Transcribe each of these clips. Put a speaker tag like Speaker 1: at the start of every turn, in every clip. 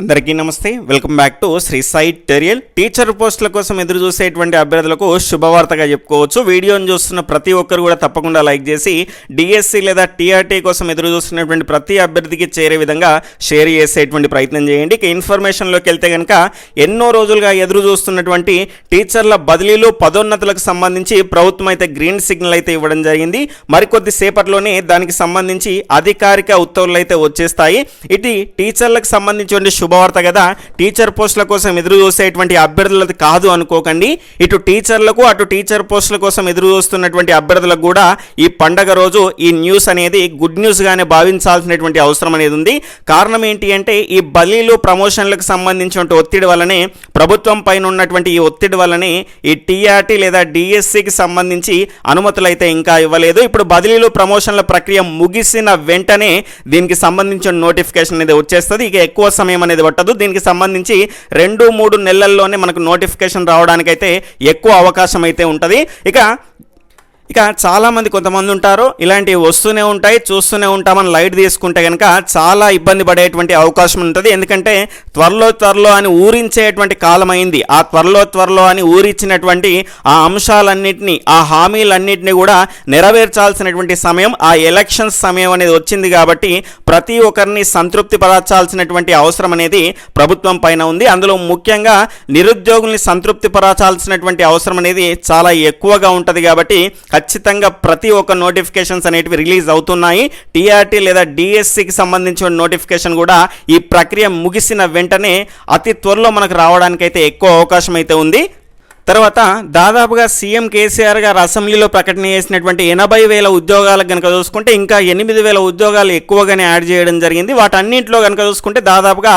Speaker 1: అందరికీ నమస్తే. Welcome back to Sri సైట్ టెరియల్. టీచర్ పోస్టుల కోసం ఎదురు చూసేటువంటి అభ్యర్థులకు శుభవార్తగా చెప్పుకోవచ్చు. వీడియోను చూస్తున్న ప్రతి ఒక్కరు కూడా తప్పకుండా లైక్ చేసి డిఎస్సి లేదా టీఆర్టీ కోసం ఎదురు చూస్తున్నటువంటి ప్రతి అభ్యర్థికి చేరే విధంగా షేర్ చేసేటువంటి ప్రయత్నం చేయండి. ఇక ఇన్ఫర్మేషన్లోకి వెళ్తే కనుక ఎన్నో రోజులుగా ఎదురు చూస్తున్నటువంటి టీచర్ల బదిలీలు పదోన్నతులకు సంబంధించి ప్రభుత్వం అయితే గ్రీన్ సిగ్నల్ అయితే ఇవ్వడం జరిగింది. మరికొద్ది సేపట్లోనే దానికి సంబంధించి అధికారిక ఉత్తర్వులు అయితే వచ్చేస్తాయి. ఇది టీచర్లకు సంబంధించిన శుభవార్త కదా. టీచర్ పోస్టుల కోసం ఎదురు చూసేటువంటి అభ్యర్థులది కాదు అనుకోకండి. ఇటు టీచర్లకు అటు టీచర్ పోస్టుల కోసం ఎదురు చూస్తున్నటువంటి అభ్యర్థులకు కూడా ఈ పండగ రోజు ఈ న్యూస్ అనేది గుడ్ న్యూస్గానే భావించాల్సినటువంటి అవసరం అనేది ఉంది. కారణం ఏంటి అంటే ఈ బదిలీలు ప్రమోషన్లకు సంబంధించినటువంటి ఒత్తిడి వల్లనే ప్రభుత్వం పైన ఉన్నటువంటి ఈ ఒత్తిడి వల్లనే ఈ టీఆర్టీ లేదా డిఎస్సికి సంబంధించి అనుమతులు అయితే ఇంకా ఇవ్వలేదు. ఇప్పుడు బదిలీలు ప్రమోషన్ల ప్రక్రియ ముగిసిన వెంటనే దీనికి సంబంధించిన నోటిఫికేషన్ అనేది వచ్చేస్తుంది. ఇక ఎక్కువ సమయం అనేది పట్టదు. దీనికి సంబంధించి రెండు మూడు నెలల్లోనే మనకు నోటిఫికేషన్ రావడానికైతే ఎక్కువ అవకాశం అయితే ఉంటుంది. ఇక ఇక చాలామంది కొంతమంది ఉంటారు ఇలాంటివి వస్తూనే ఉంటాయి చూస్తూనే ఉంటామని లైట్ తీసుకుంటే కనుక చాలా ఇబ్బంది పడేటువంటి అవకాశం ఉంటుంది. ఎందుకంటే త్వరలో త్వరలో అని ఊరించేటువంటి కాలం అయింది. ఆ త్వరలో త్వరలో అని ఊరించినటువంటి ఆ అంశాలన్నింటినీ ఆ హామీలన్నింటినీ కూడా నెరవేర్చాల్సినటువంటి సమయం ఆ ఎలక్షన్స్ సమయం అనేది వచ్చింది కాబట్టి ప్రతి ఒక్కరిని సంతృప్తి పరచాల్సినటువంటి అవసరం అనేది ప్రభుత్వం పైన ఉంది. అందులో ముఖ్యంగా నిరుద్యోగుల్ని సంతృప్తి పరచాల్సినటువంటి అవసరం అనేది చాలా ఎక్కువగా ఉంటుంది కాబట్టి ఖచ్చితంగా ప్రతి ఒక్క నోటిఫికేషన్స్ అనేటివి రిలీజ్ అవుతున్నాయి. టీఆర్టీ లేదా డిఎస్సికి సంబంధించిన నోటిఫికేషన్ కూడా ఈ ప్రక్రియ ముగిసిన వెంటనే అతి త్వరలో మనకు రావడానికైతే ఎక్కువ అవకాశం అయితే ఉంది. తర్వాత దాదాపుగా సీఎం కేసీఆర్ గారు అసెంబ్లీలో ప్రకటన చేసినటువంటి ఎనభై వేల ఉద్యోగాలకు కనుక చూసుకుంటే ఇంకా ఎనిమిది వేల ఉద్యోగాలు ఎక్కువగానే యాడ్ చేయడం జరిగింది. వాటన్నింటిలో కనుక చూసుకుంటే దాదాపుగా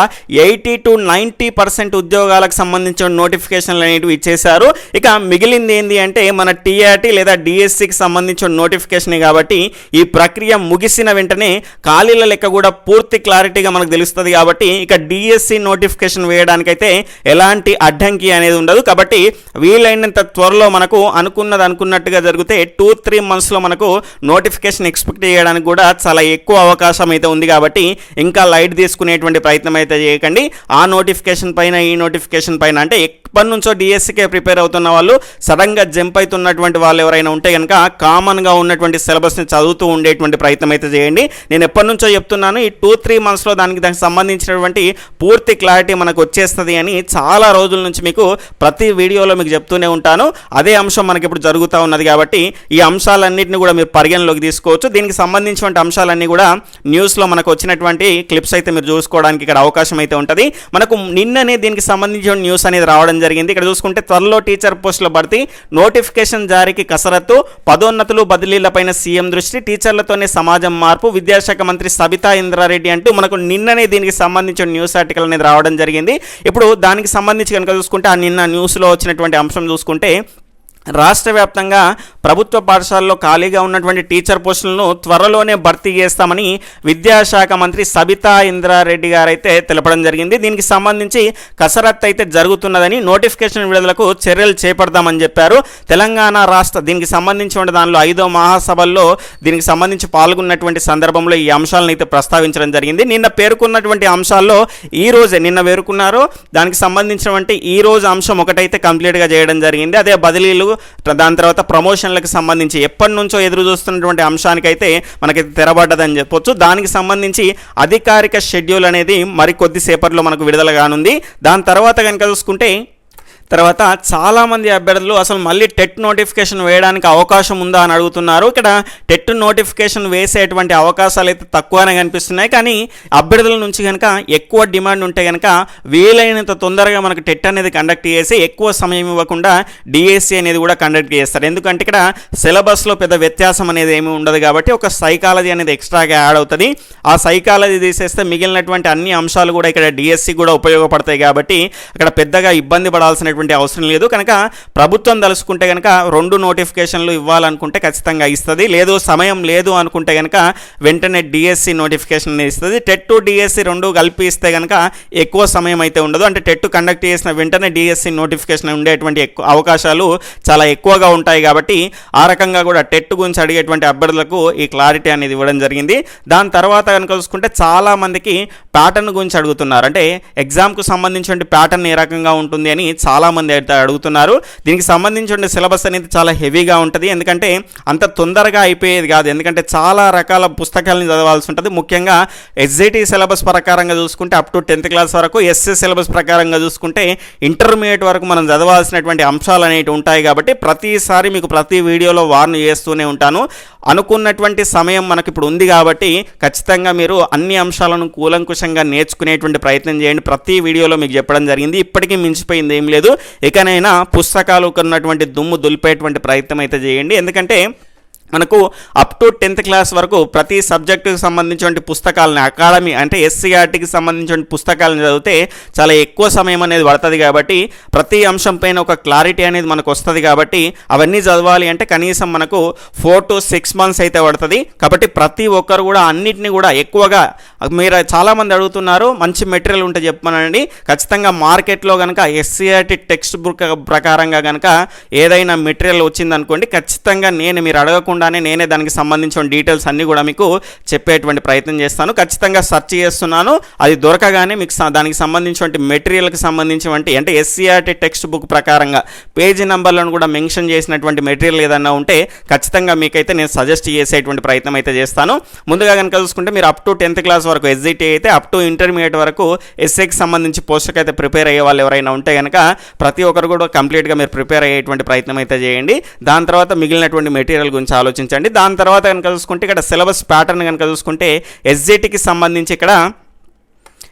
Speaker 1: ఎయిటీ టు నైంటీ పర్సెంట్ ఉద్యోగాలకు సంబంధించిన నోటిఫికేషన్లు అనేటివి ఇచ్చేశారు. ఇక మిగిలింది ఏంటి అంటే మన టీఆర్టీ లేదా డిఎస్సికి సంబంధించిన నోటిఫికేషన్ కాబట్టి ఈ ప్రక్రియ ముగిసిన వెంటనే ఖాళీల లెక్క కూడా పూర్తి క్లారిటీగా మనకు తెలుస్తుంది కాబట్టి ఇక డిఎస్సి నోటిఫికేషన్ వేయడానికైతే ఎలాంటి అడ్డంకి అనేది ఉండదు. కాబట్టి వీలైనంత త్వరలో మనకు అనుకున్నది అనుకున్నట్టుగా జరిగితే టూ త్రీ మంత్స్లో మనకు నోటిఫికేషన్ ఎక్స్పెక్ట్ చేయడానికి కూడా చాలా ఎక్కువ అవకాశం అయితే ఉంది కాబట్టి ఇంకా లైట్ తీసుకునేటువంటి ప్రయత్నం అయితే చేయకండి. ఆ నోటిఫికేషన్ పైన ఈ నోటిఫికేషన్ పైన అంటే ఎప్పటి నుంచో డిఎస్సికే ప్రిపేర్ అవుతున్న వాళ్ళు సడన్గా జంప్ అవుతున్నటువంటి వాళ్ళు ఎవరైనా ఉంటే కనుక కామన్గా ఉన్నటువంటి సిలబస్ని చదువుతూ ఉండేటువంటి ప్రయత్నం అయితే చేయండి. నేను ఎప్పటి నుంచో చెప్తున్నాను ఈ టూ త్రీ మంత్స్లో దానికి దానికి సంబంధించినటువంటి పూర్తి క్లారిటీ మనకు వచ్చేస్తుంది అని చాలా రోజుల నుంచి మీకు ప్రతి వీడియోలో మీకు చెప్తూనే ఉంటాను. అదే అంశం మనకి ఇప్పుడు జరుగుతూ ఉన్నది కాబట్టి ఈ అంశాలన్నింటినీ కూడా మీరు పరిగణలోకి తీసుకోవచ్చు. దీనికి సంబంధించినటువంటి అంశాలన్నీ కూడా న్యూస్లో మనకు వచ్చినటువంటి క్లిప్స్ అయితే మీరు చూసుకోవడానికి ఇక్కడ అవకాశం అయితే ఉంటుంది. మనకు నిన్ననే దీనికి సంబంధించిన న్యూస్ అనేది రావడం జరిగింది. ఇక్కడ చూసుకుంటే త్వరలో టీచర్ పోస్టుల భర్తీ నోటిఫికేషన్ జారీకి కసరత్తు పదోన్నతులు బదిలీలపైన సీఎం దృష్టి టీచర్లతోనే సమాజం మార్పు విద్యాశాఖ మంత్రి సబితా ఇంద్రారెడ్డి అంటూ మనకు నిన్ననే దీనికి సంబంధించిన న్యూస్ ఆర్టికల్ అనేది రావడం జరిగింది. ఇప్పుడు దానికి సంబంధించి కనుక చూసుకుంటే ఆ నిన్న న్యూస్లో వచ్చినటువంటి అంశం చూసుకుంటే రాష్ట్ర వ్యాప్తంగా ప్రభుత్వ పాఠశాలలో ఖాళీగా ఉన్నటువంటి టీచర్ పోస్టులను త్వరలోనే భర్తీ చేస్తామని విద్యాశాఖ మంత్రి సబితా ఇంద్రారెడ్డి గారైతే తెలపడం జరిగింది. దీనికి సంబంధించి కసరత్తు అయితే జరుగుతున్నదని నోటిఫికేషన్ విడుదలకు చర్యలు చేపడదామని చెప్పారు. తెలంగాణ రాష్ట్ర దీనికి సంబంధించిన దానిలో ఐదో మహాసభల్లో దీనికి సంబంధించి పాల్గొన్నటువంటి సందర్భంలో ఈ అంశాలను అయితే ప్రస్తావించడం జరిగింది. నిన్న పేర్కొన్నటువంటి అంశాల్లో ఈ రోజే నిన్న పేర్కొన్నారు. దానికి సంబంధించినటువంటి ఈ రోజు అంశం ఒకటైతే కంప్లీట్గా చేయడం జరిగింది. అదే బదిలీలు దాని తర్వాత ప్రమోషన్లకు సంబంధించి ఎప్పటి నుంచో ఎదురు చూస్తున్నటువంటి అంశానికైతే మనకి తెరబడ్డదని చెప్పొచ్చు. దానికి సంబంధించి అధికారిక షెడ్యూల్ అనేది మరి కొద్దిసేపట్లో మనకు విడుదల కానుంది. దాని తర్వాత కనుక చూసుకుంటే తర్వాత చాలామంది అభ్యర్థులు అసలు మళ్ళీ టెట్ నోటిఫికేషన్ వేయడానికి అవకాశం ఉందా అని అడుగుతున్నారు. ఇక్కడ టెట్ నోటిఫికేషన్ వేసేటువంటి అవకాశాలు అయితే తక్కువనే కనిపిస్తున్నాయి. కానీ అభ్యర్థుల నుంచి కనుక ఎక్కువ డిమాండ్ ఉంటే కనుక వీలైనంత తొందరగా మనకు టెట్ అనేది కండక్ట్ చేసి ఎక్కువ సమయం ఇవ్వకుండా డిఎస్సి అనేది కూడా కండక్ట్ చేస్తారు. ఎందుకంటే ఇక్కడ సిలబస్లో పెద్ద వ్యత్యాసం అనేది ఏమి ఉండదు కాబట్టి ఒక సైకాలజీ అనేది ఎక్స్ట్రాగా యాడ్ అవుతుంది. ఆ సైకాలజీ తీసేస్తే మిగిలినటువంటి అన్ని అంశాలు కూడా ఇక్కడ డిఎస్సి కూడా ఉపయోగపడతాయి కాబట్టి అక్కడ పెద్దగా ఇబ్బంది పడాల్సిన చేయాల్సినటువంటి అవసరం లేదు. కనుక ప్రభుత్వం తలుసుకుంటే కనుక రెండు నోటిఫికేషన్లు ఇవ్వాలనుకుంటే ఖచ్చితంగా ఇస్తుంది. లేదు సమయం లేదు అనుకుంటే కనుక వెంటనే డిఎస్సి నోటిఫికేషన్ ఇస్తుంది. టెట్ టు డిఎస్సి రెండు కలిపి ఇస్తే కనుక ఎక్కువ సమయం అయితే ఉండదు. అంటే టెట్ కండక్ట్ చేసిన వెంటనే డిఎస్సి నోటిఫికేషన్ ఉండేటువంటి ఎక్కువ అవకాశాలు చాలా ఎక్కువగా ఉంటాయి కాబట్టి ఆ రకంగా కూడా టెట్ గురించి అడిగేటువంటి అభ్యర్థులకు ఈ క్లారిటీ అనేది ఇవ్వడం జరిగింది. దాని తర్వాత కనుక చూసుకుంటే చాలా మందికి ప్యాటర్న్ గురించి అడుగుతున్నారు. అంటే ఎగ్జామ్కు సంబంధించిన ప్యాటర్న్ ఏ రకంగా ఉంటుంది అని చాలా మంది అయితే అడుగుతున్నారు. దీనికి సంబంధించిన సిలబస్ అనేది చాలా హెవీగా ఉంటుంది. ఎందుకంటే అంత తొందరగా అయిపోయేది కాదు. ఎందుకంటే చాలా రకాల పుస్తకాలను చదవాల్సి ఉంటుంది. ముఖ్యంగా ఎస్జేటీ సిలబస్ ప్రకారంగా చూసుకుంటే అప్ టు టెన్త్ క్లాస్ వరకు ఎస్ఎస్ సిలబస్ ప్రకారంగా చూసుకుంటే ఇంటర్మీడియట్ వరకు మనం చదవాల్సినటువంటి అంశాలు అనేవి ఉంటాయి కాబట్టి ప్రతిసారి మీకు ప్రతి వీడియోలో వార్న్ చేస్తూనే ఉంటాను. అనుకున్నటువంటి సమయం మనకి ఇప్పుడు ఉంది కాబట్టి ఖచ్చితంగా మీరు అన్ని అంశాలను కూలంకుషంగా నేర్చుకునేటువంటి ప్రయత్నం చేయండి. ప్రతి వీడియోలో మీకు చెప్పడం జరిగింది. ఇప్పటికీ మించిపోయింది ఏం లేదు. ఇకనైనా పుస్తకాలు ఉన్నటువంటి దుమ్ము దులిపేటువంటి ప్రయత్నం అయితే చేయండి. ఎందుకంటే మనకు అప్ టు టెన్త్ క్లాస్ వరకు ప్రతి సబ్జెక్టుకి సంబంధించిన పుస్తకాలని అకాడమీ అంటే ఎస్సీఆర్టీకి సంబంధించిన పుస్తకాలను చదివితే చాలా ఎక్కువ సమయం అనేది పడుతుంది కాబట్టి ప్రతి అంశం పైన ఒక క్లారిటీ అనేది మనకు వస్తుంది కాబట్టి అవన్నీ చదవాలి అంటే కనీసం మనకు ఫోర్ టు సిక్స్ మంత్స్ అయితే పడుతుంది. కాబట్టి ప్రతి ఒక్కరు కూడా అన్నిటిని కూడా ఎక్కువగా మీరు చాలామంది అడుగుతున్నారు మంచి మెటీరియల్ ఉంటే చెప్పమనండి. ఖచ్చితంగా మార్కెట్లో కనుక ఎస్సీఆర్టీ టెక్స్ట్ బుక్ ప్రకారంగా కనుక ఏదైనా మెటీరియల్ వచ్చిందనుకోండి ఖచ్చితంగా నేను మీరు అడగకుండా అడగకుండానే నేనే దానికి సంబంధించిన డీటెయిల్స్ అన్నీ కూడా మీకు చెప్పేటువంటి ప్రయత్నం చేస్తాను. ఖచ్చితంగా సెర్చ్ చేస్తున్నాను. అది దొరకగానే మీకు దానికి సంబంధించినటువంటి మెటీరియల్కి సంబంధించినటువంటి అంటే ఎస్సీఆర్టీ టెక్స్ట్ బుక్ ప్రకారంగా పేజీ నెంబర్లను కూడా మెన్షన్ చేసినటువంటి మెటీరియల్ ఏదన్నా ఉంటే ఖచ్చితంగా మీకైతే నేను సజెస్ట్ చేసేటువంటి ప్రయత్నం అయితే చేస్తాను. ముందుగా కనుక చూసుకుంటే మీరు అప్ టు టెన్త్ క్లాస్ వరకు ఎస్జిటి అయితే అప్ టు ఇంటర్మీడియట్ వరకు ఎస్ఏకి సంబంధించి పోస్ట్కి అయితే ప్రిపేర్ అయ్యే వాళ్ళు ఎవరైనా ఉంటే కనుక ప్రతి ఒక్కరు కూడా కంప్లీట్గా మీరు ప్రిపేర్ అయ్యేటువంటి ప్రయత్నం అయితే చేయండి. దాని తర్వాత మిగిలినటువంటి మెటీరియల్ గురించి ఆలోచించండి. దాని తర్వాత కనుక చూసుకుంటే ఇక్కడ సిలబస్ ప్యాటర్న్ కనుక చూసుకుంటే ఎస్జిటికి సంబంధించి ఇక్కడ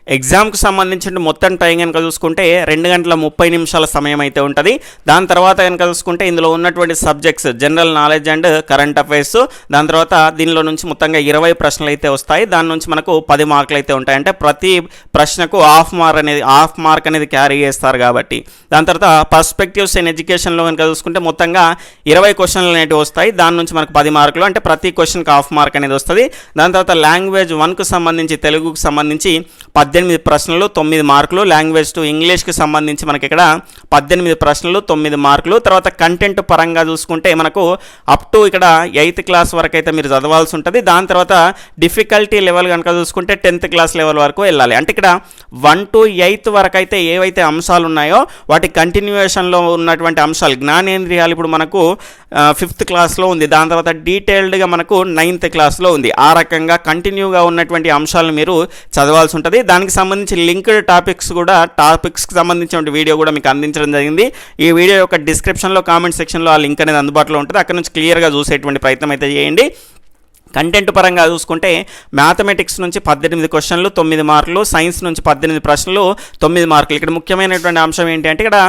Speaker 1: ఎగ్జామ్కి సంబంధించిన మొత్తం టైం కనుక చూసుకుంటే రెండు గంటల ముప్పై నిమిషాల సమయం అయితే ఉంటుంది. దాని తర్వాత కనుక చూసుకుంటే ఇందులో ఉన్నటువంటి subjects general knowledge and current affairs. దాని తర్వాత దీనిలో నుంచి మొత్తంగా ఇరవై ప్రశ్నలు అయితే వస్తాయి. దాని నుంచి మనకు పది మార్కులు అయితే ఉంటాయి. అంటే ప్రతి ప్రశ్నకు హాఫ్ మార్క్ అనేది హాఫ్ మార్క్ అనేది క్యారీ చేస్తారు కాబట్టి. దాని తర్వాత పర్స్పెక్టివ్స్ ఇన్ ఎడ్యుకేషన్లో కనుక చూసుకుంటే మొత్తంగా ఇరవై క్వశ్చన్లు అనేవి వస్తాయి. దాని నుంచి మనకు పది మార్కులు అంటే ప్రతి క్వశ్చన్కి హాఫ్ మార్క్ అనేది వస్తుంది. దాని తర్వాత లాంగ్వేజ్ వన్కు సంబంధించి తెలుగుకు సంబంధించి పద్దెనిమిది ప్రశ్నలు తొమ్మిది మార్కులు లాంగ్వేజ్ టు ఇంగ్లీష్కి సంబంధించి మనకి ఇక్కడ పద్దెనిమిది ప్రశ్నలు తొమ్మిది మార్కులు. తర్వాత కంటెంట్ పరంగా చూసుకుంటే మనకు అప్ టు ఇక్కడ ఎయిత్ క్లాస్ వరకు అయితే మీరు చదవాల్సి ఉంటుంది. దాని తర్వాత డిఫికల్టీ లెవెల్ కనుక చూసుకుంటే టెన్త్ క్లాస్ లెవెల్ వరకు వెళ్ళాలి. అంటే ఇక్కడ వన్ టు ఎయిత్ వరకు అయితే ఏవైతే అంశాలు ఉన్నాయో వాటి కంటిన్యూయేషన్లో ఉన్నటువంటి అంశాలు జ్ఞానేంద్రియాలు ఇప్పుడు మనకు ఫిఫ్త్ క్లాస్లో ఉంది. దాని తర్వాత డీటెయిల్డ్గా మనకు నైన్త్ క్లాస్లో ఉంది. ఆ రకంగా కంటిన్యూగా ఉన్నటువంటి అంశాలను మీరు చదవాల్సి ఉంటుంది. దాని దానికి సంబంధించి లింక్డ్ టాపిక్స్ కూడా టాపిక్స్కి సంబంధించిన వీడియో కూడా మీకు అందించడం జరిగింది. ఈ వీడియో యొక్క డిస్క్రిప్షన్లో కామెంట్ సెక్షన్లో ఆ లింక్ అనేది అందుబాటులో ఉంటుంది. అక్కడ నుంచి క్లియర్గా చూసేటువంటి ప్రయత్నం అయితే చేయండి. కంటెంట్ పరంగా చూసుకుంటే మ్యాథమెటిక్స్ నుంచి పద్దెనిమిది క్వశ్చన్లు తొమ్మిది మార్కులు సైన్స్ నుంచి పద్దెనిమిది ప్రశ్నలు తొమ్మిది మార్కులు ఇక్కడ ముఖ్యమైనటువంటి అంశం ఏంటి అంటే ఇక్కడ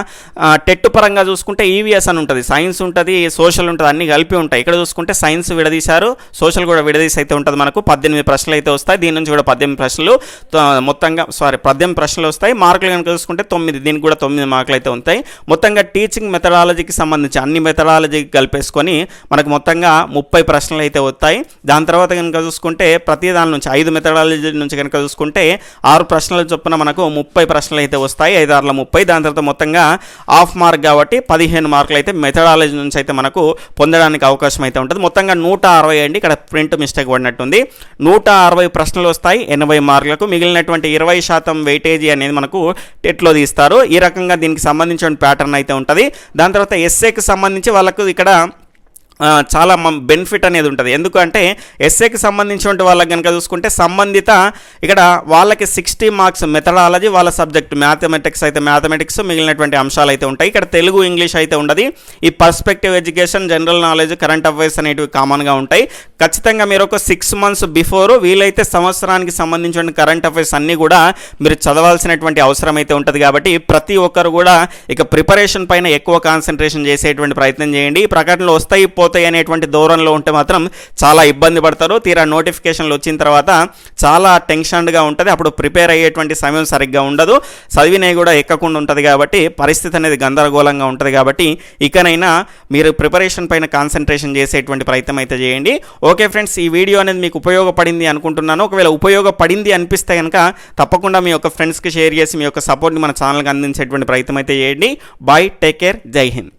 Speaker 1: టెట్ పరంగా చూసుకుంటే ఈవీఎస్ అని ఉంటుంది. సైన్స్ ఉంటుంది సోషల్ ఉంటుంది అన్ని కలిపి ఉంటాయి. ఇక్కడ చూసుకుంటే సైన్స్ విడదీశారు సోషల్ కూడా విడదీసి అయితే ఉంటుంది మనకు. పద్దెనిమిది ప్రశ్నలు అయితే వస్తాయి దీని నుంచి కూడా పద్దెనిమిది ప్రశ్నలు మొత్తంగా సారీ పద్దెనిమిది ప్రశ్నలు వస్తాయి. మార్కులు కనుక చూసుకుంటే తొమ్మిది దీనికి కూడా తొమ్మిది మార్కులు అయితే ఉంటాయి. మొత్తంగా టీచింగ్ మెథడాలజీకి సంబంధించి అన్ని మెథడాలజీకి కలిపేసుకొని మనకు మొత్తంగా ముప్పై ప్రశ్నలు అయితే వస్తాయి. దాని తర్వాత కనుక చూసుకుంటే ప్రతి దాని నుంచి ఐదు మెథడాలజీ నుంచి కనుక చూసుకుంటే ఆరు ప్రశ్నల చొప్పున మనకు ముప్పై ప్రశ్నలు అయితే వస్తాయి ఐదు ఆరుల ముప్పై. దాని తర్వాత మొత్తంగా హాఫ్ మార్క్ కాబట్టి పదిహేను మార్కులు అయితే మెథడాలజీ నుంచి అయితే మనకు పొందడానికి అవకాశం అయితే ఉంటుంది. మొత్తంగా నూట అరవై అండి ఇక్కడ ప్రింట్ మిస్టేక్ పడినట్టుంది. నూట అరవై ప్రశ్నలు వస్తాయి ఎనభై మార్కులకు. మిగిలినటువంటి ఇరవై శాతం వెయిటేజీ అనేది మనకు టెట్లో తీస్తారు. ఈ రకంగా దీనికి సంబంధించిన ప్యాటర్న్ అయితే ఉంటుంది. దాని తర్వాత ఎస్ఏకి సంబంధించి వాళ్ళకు ఇక్కడ చాలా బెనిఫిట్ అనేది ఉంటుంది. ఎందుకంటే ఎస్ఏకి సంబంధించిన వాళ్ళకి కనుక చూసుకుంటే సంబంధిత ఇక్కడ వాళ్ళకి సిక్స్టీ మార్క్స్ మెథడాలజీ వాళ్ళ సబ్జెక్ట్ మ్యాథమెటిక్స్ అయితే మ్యాథమెటిక్స్ మిగిలినటువంటి అంశాలు అయితే ఉంటాయి. ఇక్కడ తెలుగు ఇంగ్లీష్ అయితే ఉండదు. ఈ perspective education general knowledge current affairs అనేటివి కామన్గా ఉంటాయి. ఖచ్చితంగా మీరు ఒక సిక్స్ మంత్స్ బిఫోర్ వీలైతే సంవత్సరానికి సంబంధించిన కరెంట్ అఫైర్స్ అన్నీ కూడా మీరు చదవాల్సినటువంటి అవసరం అయితే ఉంటుంది కాబట్టి ప్రతి ఒక్కరు కూడా ఇక ప్రిపరేషన్ పైన ఎక్కువ కాన్సన్ట్రేషన్ చేసేటువంటి ప్రయత్నం చేయండి. ఈ ప్రకటనలు వస్తాయి పోతాయి. అయిపోతాయి అనేటువంటి దూరంలో ఉంటే మాత్రం చాలా ఇబ్బంది పడతారు. తీరా నోటిఫికేషన్లు వచ్చిన తర్వాత చాలా టెన్షన్గా ఉంటుంది. అప్పుడు ప్రిపేర్ అయ్యేటువంటి సమయం సరిగ్గా ఉండదు. చదివినవి కూడా ఎక్కకుండా ఉంటుంది కాబట్టి పరిస్థితి అనేది గందరగోళంగా ఉంటుంది కాబట్టి ఇకనైనా మీరు ప్రిపరేషన్ పైన కాన్సన్ట్రేషన్ చేసేటువంటి ప్రయత్నం అయితే చేయండి. ఓకే ఫ్రెండ్స్ ఈ వీడియో అనేది మీకు ఉపయోగపడింది అనుకుంటున్నాను. ఒకవేళ ఉపయోగపడింది అనిపిస్తే కనుక తప్పకుండా మీ యొక్క ఫ్రెండ్స్కి షేర్ చేసి మీ యొక్క సపోర్ట్ని మన ఛానల్కి అందించేటువంటి ప్రయత్నం అయితే చేయండి. బాయ్ టేక్ కేర్ జై హింద్.